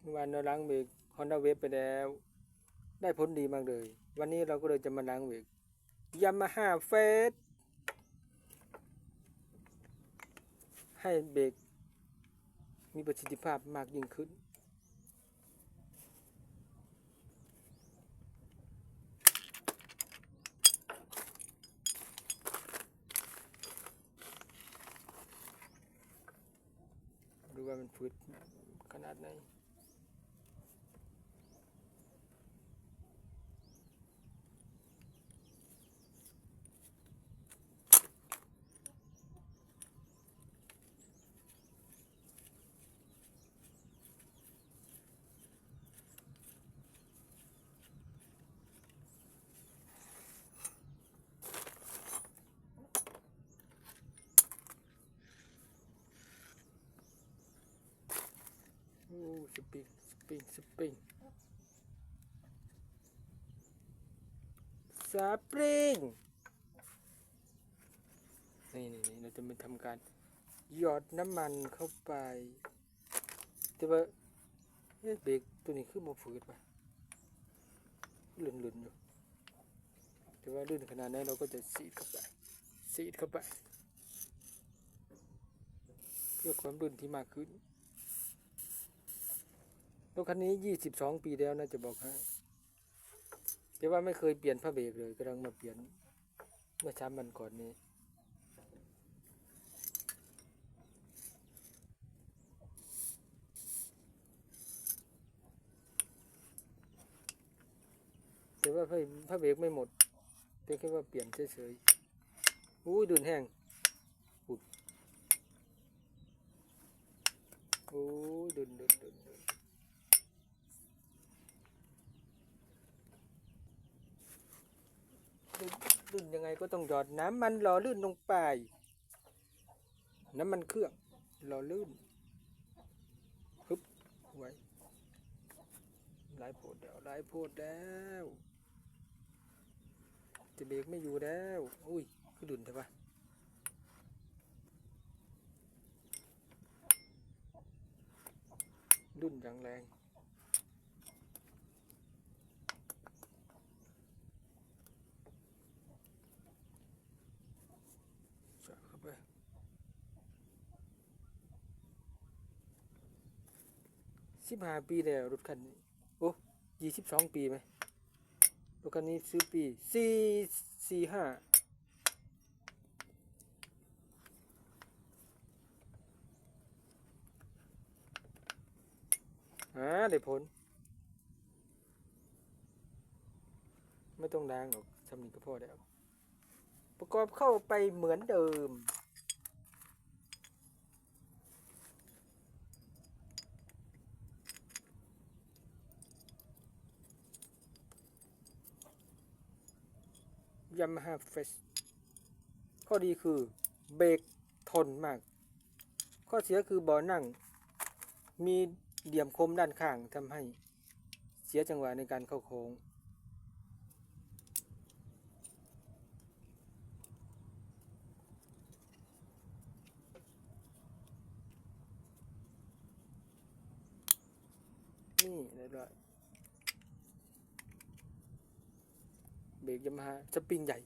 เมื่อวานเราล้างเบรก Honda Wave ไปแล้ว ได้ผลดีมากเลย วันนี้เราก็เลยจะมาล้างเบรก Yamaha f a s ให้เบรกมีประสิทธิภาพมากยิ่งขึ้น มันฟืดขนาดไหน โอ้ สปริงสปริงสปริงสปริงนี่นี่นี่เราจะมาทำการหยอดน้ำมันเข้าไป แต่ว่าเอ๊ะเบรกตัวนี้คือมาฝืดปหลุนหลุนอยู่แต่ว่าลื่นขนาดนั้นเราก็จะสีดเข้าไปสีดเข้าไป เพื่อความลื่นที่มากขึ้น รถคันนี้ยี่สิบสองปีแล้วนะจะบอกให้แต่ว่าไม่เคยเปลี่ยนผ้าเบรกเลยกำลังมาเปลี่ยนเมื่อช้ามันก่อนนี้ แต่ว่าผ้าเบรกไม่หมดแต่แค่ว่าเปลี่ยนเฉยๆอุ้ยดุนแห้งอุดโอ้ยดุนดุนดุนดุน ลื่นยังไงก็ต้องหยอดน้ำมันหล่อลื่นลงไป น้ำมันเครื่องหล่อลื่นฮึบไว้หลายโพดแล้วหลายโพดแล้ว จะเบรกไม่อยู่แล้ว อุ้ยคือดุนใช่ปะดุนอย่างแรง ไปสิบห้าปีแล้วรถคันนี้ โอ้ยี่สิบสองปีไหมรถคันนี้ซื้อปีสี่สี่ห้าอ่าได้ผล ไม่ต้องล้างหรอกทำนี้ก็พอแล้ว ประกอบเข้าไปเหมือนเดิม ยามาฮ่าเฟสข้อดีคือเบรกทนมาก ข้อเสียคือเบาะนั่ง มีเหลี่ยมคมด้านข้างทำให้เสียจังหวะในการเข้าโค้ง นี่เรียบร้อย เบรกยามาฮ่าสปริงใหญ่